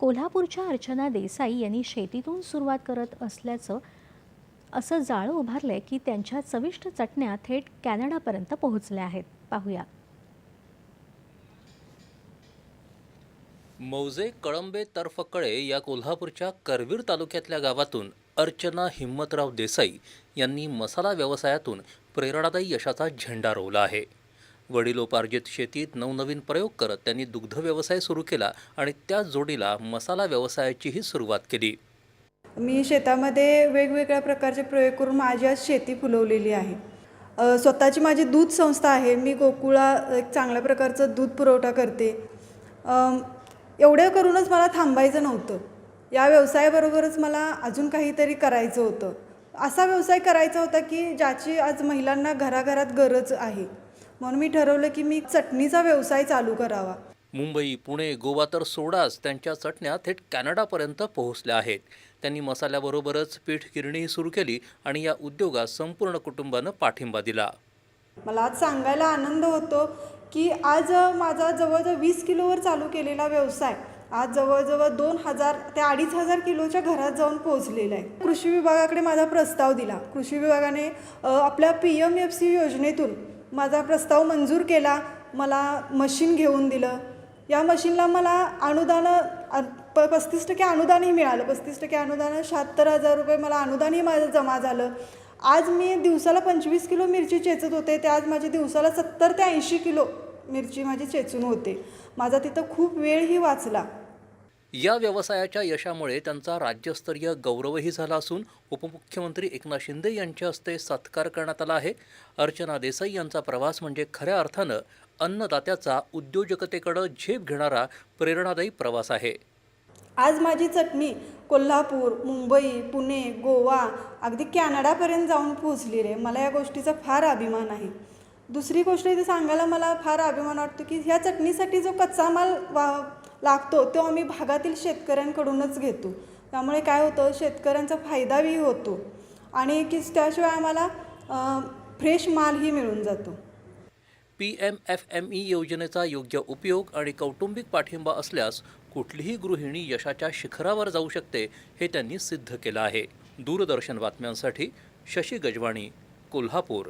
कोल्हापूरच्या अर्चना देसाई यांनी शेतीतून सुरुवात करत असल्याचं असं जाळं उभारलंय की त्यांच्या चविष्ट चटण्या थेट कॅनडापर्यंत पोहोचल्या आहेत. पाहूया. मौजे कळंबे तर्फकळे या कोल्हापूरच्या करवीर तालुक्यातल्या गावातून अर्चना हिम्मतराव देसाई यांनी मसाला व्यवसायातून प्रेरणादायी यशाचा झेंडा रोवला आहे. वडिलोपार्जित शेतीत नवनवीन प्रयोग करत त्यांनी दुग्ध व्यवसाय सुरू केला आणि त्याच जोडीला मसाला व्यवसायाचीही सुरुवात केली. मी शेतामध्ये वेगवेगळ्या प्रकारचे प्रयोग करून माझी आज शेती फुलवलेली आहे. स्वतःची माझी दूध संस्था आहे. मी गोकुळा एक चांगल्या प्रकारचं दूध पुरवठा करते. एवढं करूनच मला थांबायचं नव्हतं. या व्यवसायाबरोबरच मला अजून काहीतरी करायचं होतं. असा व्यवसाय करायचा होता की ज्याची आज महिलांना घराघरात गरज आहे. म्हणून मी ठरवलं की मी चटणीचा व्यवसाय चालू करावा. मुंबई पुणे गोवा तर सोडाच त्यांच्या चटण्या थेट कॅनडापर्यंत पोहोचल्या आहेत. त्यांनी मसाल्याबरोबरच पीठ गिरणीही सुरू केली आणि या उद्योगात संपूर्ण कुटुंबानं पाठिंबा दिला. मला आज सांगायला आनंद होतो की आज माझा जवळजवळ वीस किलोवर चालू केलेला व्यवसाय आज जवळजवळ दोन हजार ते अडीच हजार किलोच्या घरात जाऊन पोहोचलेला आहे. कृषी विभागाकडे माझा प्रस्ताव दिला. कृषी विभागाने आपल्या पी एम एफ सी योजनेतून माझा प्रस्ताव मंजूर केला मला मशीन घेऊन दिलं. या मशीनला मला अनुदान प पस्तीस टक्के अनुदानही मिळालं. पस्तीस टक्के अनुदान शहात्तर हजार रुपये मला अनुदानही माझं जमा झालं. आज मी दिवसाला पंचवीस किलो मिरची चेचत होते. ते आज माझी दिवसाला सत्तर ते ऐंशी किलो मिरची माझी चेचून होते. माझा तिथं खूप वेळही वाचला. या व्यवसायाच्या यशामुळे त्यांचा राज्यस्तरीय गौरवही झाला असून उपमुख्यमंत्री एकनाथ शिंदे यांच्या हस्ते सत्कार करण्यात आला आहे. अर्चना देसाई यांचा प्रवास म्हणजे खऱ्या अर्थानं अन्नदात्याचा उद्योजकतेकडं झेप घेणारा प्रेरणादायी प्रवास आहे. आज माझी चटणी कोल्हापूर मुंबई पुणे गोवा अगदी कॅनडापर्यंत जाऊन पोहोचली रे. मला या गोष्टीचा फार अभिमान आहे. दुसरी गोष्ट इथे सांगायला मला फार अभिमान वाटतो की ह्या चटणीसाठी जो कच्चा माल वा लागतो तो आम्ही भागातील शेतकऱ्यांकडूनच घेतो. त्यामुळे काय होतं शेतकऱ्यांचा फायदाही होतो आणि की त्याशिवाय आम्हाला फ्रेश मालही मिळून जातो. P M F M E योजनेचा योग्य उपयोग आणि कौटुंबिक पाठिंबा असल्यास कुठलीही गृहिणी यशाच्या शिखरावर जाऊ शकते हे त्यांनी सिद्ध केलं आहे. दूरदर्शन बातम्यांसाठी शशी गजवाणी कोल्हापूर.